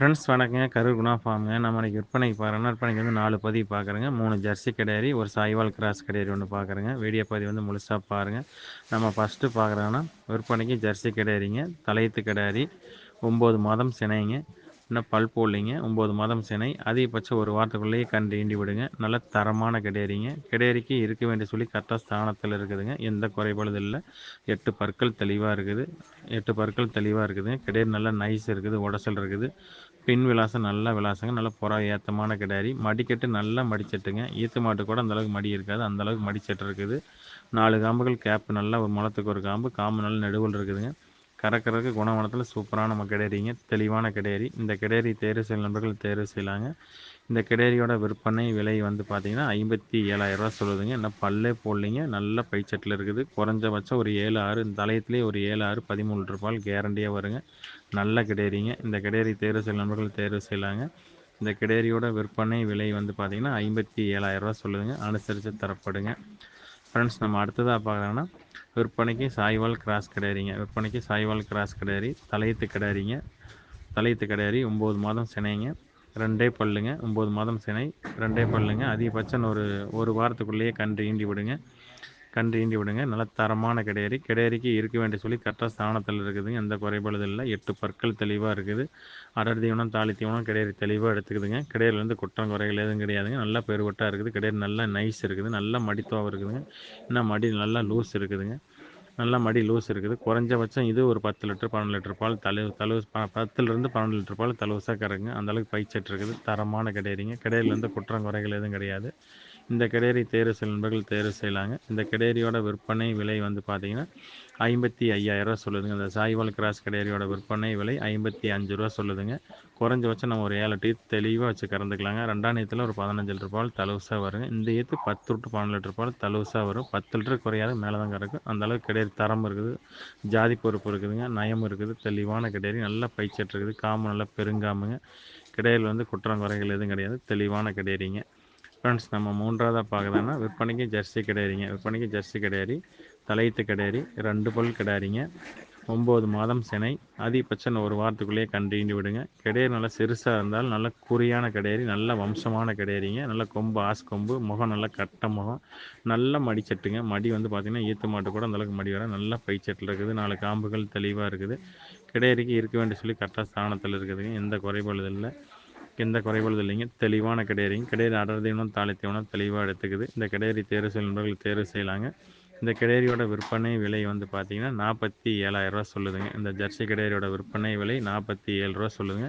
Friends வணக்கங்க. கரூர் குணா ஃபார்முங்க. நம்ம இன்றைக்கி விற்பனைக்கு பார்க்குறோன்னா விற்பனைக்கு வந்து நாலு பதிவு பார்க்குறேங்க மூணு ஜெர்சி கிடையாது ஒரு சாய்வால் கிராஸ் கிடையாது ஒன்று பார்க்குறேங்க வீடியோ பதிவு வந்து முழுசாக பாருங்கள் நம்ம ஃபஸ்ட்டு பார்க்குறோன்னா விற்பனைக்கு ஜெர்சி கிடையாதுங்க. தலையத்து கிடையாது. ஒம்பது மாதம் சினைங்க. இன்னும் பல் போடலிங்க. ஒம்பது மாதம் சினை. அதிகபட்சம் ஒரு வாரத்துக்குள்ளேயே கண்டு ஈண்டி விடுங்க. நல்ல தரமான கிடையாதுங்க. கிடையாரிக்கு இருக்க வேண்டிய சொல்லி கரெக்டாக ஸ்தானத்தில் இருக்குதுங்க. எந்த குறைபாடு இல்லை. எட்டு பற்கள் தெளிவாக இருக்குது. எட்டு பற்கள் தெளிவாக இருக்குதுங்க. கிடையாது நல்லா நைஸ் இருக்குது. உடசல் இருக்குது. பின் விலாசம் நல்லா விலாசங்க நல்லா புறா ஏற்றமான கிடாரி. மடிக்கட்டு நல்லா மடிச்சட்டுங்க. ஈத்து மாட்டு கூட அந்தளவுக்கு மடி இருக்காது. அந்தளவுக்கு மடிச்சட்டு இருக்குது. நாலு காம்புகள் கேப் நல்லா ஒரு முளத்துக்கு ஒரு காம்பு காம்பு நல்லா நடுவில் இருக்குதுங்க. கறக்கிறதுக்கு குணவனத்தில் சூப்பரான நம்ம கிடையாரிங்க தெளிவான கிடையாரி இந்த கிடேரி தேர்வு செய்யும் நண்பர்கள் தேர்வு செய்யலாங்க. இந்த கிடேரியோட விற்பனை விலை வந்து பார்த்திங்கன்னா ஐம்பத்தி ஏழாயிரரூவா சொல்லுதுங்க. என்ன பல்லே போடலிங்க. நல்ல பைச்சட்டில் இருக்குது. குறைஞ்சபட்சம் ஒரு ஏழு ஆறு இந்த தலையத்துலேயே ஒரு ஏழு ஆறு பதிமூணு ரூபாய் கேரண்டியாக வருங்க. நல்ல கிடையாரிங்க இந்த கிடையாரி தேர்வு செய்யும் நண்பர்கள் தேர்வு செய்யலாங்க. இந்த கிடேரியோட விற்பனை விலை வந்து பார்த்திங்கன்னா ஐம்பத்தி ஏழாயிரரூவா சொல்லுதுங்க. அனுசரித்து தரப்படுங்க. ஃப்ரெண்ட்ஸ் நம்ம அடுத்ததாக பார்க்குறோன்னா விற்பனைக்கு சாய்வால் கிராஸ் கிடையாதுங்க. விற்பனைக்கு சாய்வால் கிராஸ் கிடையாது. தலையத்து கிடையாதுங்க. தலையத்து கிடையாறி ஒம்பது மாதம் சினைங்க. ரெண்டே பல்லுங்க. ஒம்பது மாதம் சினை. ரெண்டே பல்லுங்க. அதிகபட்சம் ஒரு ஒரு வாரத்துக்குள்ளேயே கன்று ஈண்டி விடுங்க. கன்று ஈண்டி விடுங்க. நல்ல தரமான கிடையறி. கிடையறிக்கு இருக்க வேண்டிய சொல்லி கரெக்டாக ஸ்தானத்தில் இருக்குதுங்க. எந்த குறைபாடு இல்லை. எட்டு பற்கள் தெளிவாக இருக்குது. அடர் தீவனம் தாலி தீவனம் கிடையறி தெளிவாக எடுத்துக்குதுங்க. கிடையிலேருந்து குற்றம் குறைகள் எதுவும் கிடையாதுங்க. நல்லா பெருவட்டாக இருக்குது. கிடையாது நல்லா நைஸ் இருக்குது. நல்லா மடித்துவாக இருக்குதுங்க. இன்னும் மடி நல்லா லூஸ் இருக்குதுங்க. நல்லா மடி லூஸ் இருக்குது. குறைஞ்சபட்சம் இது ஒரு பத்து லிட்டர் பன்னெண்டு லிட்டர் பால் தலை தலுவு பத்துலேருந்து பன்னெண்டு லிட்டர் பால் தலுவசாக கறங்க அந்தளவுக்கு பயிற்சி இருக்குது. தரமான கிடையாதுங்க கிடையிலேருந்து குற்றம் குறைகள் எதுவும் கிடையாது. இந்த கிடையரி தேர்வு செய்யும் நண்பர்கள் தேர்வு செய்யலாங்க. இந்த கிடையரியோட விற்பனை விலை வந்து பார்த்தீங்கன்னா ஐம்பத்தி ஐயாயிரரூவா சொல்லுதுங்க. இந்த சாய்வால் கிராஸ் கிடையரியோட விற்பனை விலை ஐம்பத்தி அஞ்சு ரூபா சொல்லுதுங்க. குறைஞ்சபட்சம் நம்ம ஒரு ஏழு டீத் தெளிவாக வச்சு கறந்துக்கலாங்க. ரெண்டாம் நேரத்தில் ஒரு பதினஞ்சு லிட்டர் பால் தலுசாக வருங்க. இந்த ஏற்று பத்து டு பன்னெண்டு லிட்டர் பால் தலுசாக வரும். பத்து லிட்டர் குறையாது மேலே தான் கறக்கும் அந்தளவுக்கு கிடையாது தரம் இருக்குது. ஜாதி பொறுப்பு இருக்குதுங்க. நயம் இருக்குது. தெளிவான கிடையாது நல்லா பைச்சட்டு இருக்குது. காமம் நல்லா பெருங்காமுங்க. கிடையில் வந்து குற்றம் குறைகள் எதுவும் கிடையாது. தெளிவான கிடையாதுங்க ஃப்ரெண்ட்ஸ் நம்ம மூன்றாவதாக பார்க்குறோன்னா விற்பனைக்கு ஜெர்சி கிடையாதுங்க. விற்பனைக்கு ஜெர்சி கிடையாது. தலையத்து கிடையாது. ரெண்டு பல் கிடையாதுங்க. ஒம்பது மாதம் சினை. அதிகபட்சம் ஒரு வாரத்துக்குள்ளேயே கண்டீண்டு விடுங்க. கிடையாது நல்லா சிறுசாக இருந்தாலும் நல்ல குறியான கிடையாது நல்ல வம்சமான கிடையாதுங்க. நல்ல கொம்பு ஆஸ் கொம்பு முகம் நல்லா கட்ட முகம். நல்ல மடிச்சட்டுங்க மடி வந்து பார்த்திங்கன்னா ஈத்து மாட்டு கூட அந்தளவுக்கு மடி வர நல்லா பைச்சட்டில் இருக்குது. நாலு காம்புகள் தெளிவாக இருக்குது. கிடையாதுக்கு இருக்க வேண்டிய சொல்லி கரெக்டாக ஸ்தானத்தில் இருக்குதுங்க. எந்த குறைபாடு இல்லை. எந்த குறைபாடு இல்லைங்க. தெளிவான கிடையறிங்க கிடையறி அடர்தீவனம் தீவனம் தீவனம் தெளிவாக எடுத்துக்குது. இந்த கிடையறி தேர்வு செய்யும் நண்பர்கள் தேர்வு செய்யலாங்க. இந்த கிடையரியோட விற்பனை விலை வந்து பார்த்தீங்கன்னா நாற்பத்தி ஏழாயிரரூவா சொல்லுதுங்க. இந்த ஜெர்சி கிடையரியோட விற்பனை விலை நாற்பத்தி ஏழு ரூபா சொல்லுதுங்க.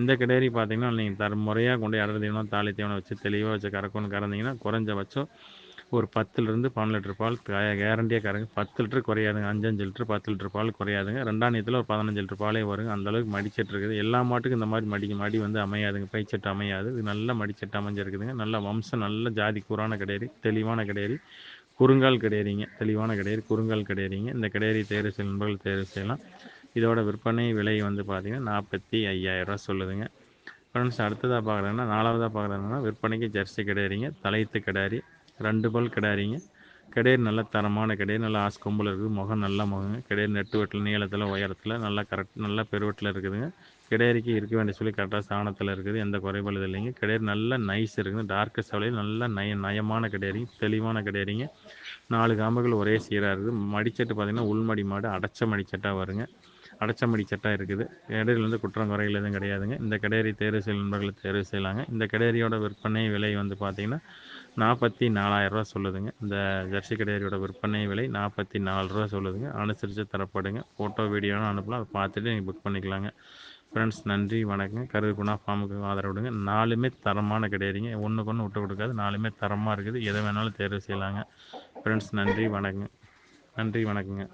இந்த கிடையாரி பார்த்திங்கன்னா நீங்கள் தர முறையாக கொண்டு அடர்தீவனம் தீவனம் தீவனம் வச்சு தெளிவாக வச்சு கறக்கணும்னு கறந்தீங்கன்னா குறைஞ்சபட்சம் ஒரு பத்துலேருந்து பன்னெண்டு லிட்டர் பால் கேரண்டியாக கறங்க. பத்து லிட்டர் குறையாதுங்க. அஞ்சஞ்சு லிட்டர் பத்து லிட்டர் பால் குறையாதுங்க. ரெண்டாம் நேரத்தில் ஒரு பதினஞ்சு லிட்டர் பாலே வருங்க. அந்தளவுக்கு மடிச்சட்டு இருக்குது. எல்லா மாட்டுக்கும் இந்த மாதிரி மடி மடி வந்து அமையாதுங்க. பைச்சட்டு அமையாது. இது நல்ல மடிச்சட்டு அமைஞ்சிருக்குதுங்க. நல்ல வம்சம் நல்ல ஜாதி கூறான கிடையாது தெளிவான கிடையாது குறுங்கால் கிடையாதுங்க தெளிவான கிடையாது குறுங்கால் கிடையாதுங்க இந்த கிடையாரி தேர்வு செய்யும் நண்பர்கள் தேர்வு செய்யலாம். இதோட விற்பனை விலை வந்து பார்த்திங்கன்னா நாற்பத்தி ஐயாயிரரூவா சொல்லுதுங்க. ஃப்ரெண்ட்ஸ் அடுத்ததாக பார்க்குறதுன்னா நாலாவதாக பார்க்குறாங்கன்னா விற்பனைக்கு ஜெர்சி கிடையாதுங்க தலைத்து கிடையாது ரெண்டு பல் கிடாரிங்க கிடையாது நல்ல தரமான கிடையாது நல்லா ஆஸ் கொம்பில் இருக்குது முகம் நல்ல முகங்க. கிடையாது நெட்டு வெட்டில் நீளத்தில் உயரத்தில் நல்லா கரெக்ட் நல்லா பெருவெட்டில் இருக்குதுங்க. கிடையறிக்கு இருக்க வேண்டிய சொல்லி கரெக்டாக சாணத்தில் இருக்குது எந்த குறைபாடு இல்லைங்க. கிடையாது நல்ல நைஸ் இருக்குது டார்க்கு சவலையில் நல்லா நய நயமான கிடையாதுங்க தெளிவான கிடையாதுங்க நாலு காம்புகள் ஒரே சீராக இருக்குது. மடிச்சட்டு பார்த்திங்கன்னா உள்மடி மாடு அடைச்ச மடிச்சட்டாக வருங்க. அடைச்சமடி மடிச்சட்டாக இருக்குது. இடையிலேருந்து குற்றம் குறைகள் எதுவும் கிடையாதுங்க. இந்த கிடையாரி தேர்வு செய்யும் நண்பர்கள் தேர்வு செய்யலாங்க. இந்த கிடையாரியோட விற்பனை விலை வந்து பார்த்திங்கன்னா நாற்பத்தி நாலாயிரரூவா சொல்லுதுங்க. இந்த ஜெர்சி கிடையாரியோட விற்பனை விலை நாற்பத்தி நாலு ரூபா சொல்லுதுங்க. அனுசரித்து தரப்படுங்க. ஃபோட்டோ வீடியோன்னு அனுப்பலாம். அதை பார்த்துட்டு நீங்கள் புக் பண்ணிக்கலாங்க. ஃப்ரெண்ட்ஸ் நன்றி வணக்கம் கருகுணா ஃபார்முக்கு ஆதரவு விடுங்க நாலுமே தரமான கிடையாதுங்க ஒன்றுக்கு ஒன்று விட்டு கொடுக்காது. நாலுமே தரமாக இருக்குது. எதை வேணாலும் தேர்வு செய்யலாங்க. ஃப்ரெண்ட்ஸ் நன்றி வணக்கங்க. நன்றி வணக்கங்க.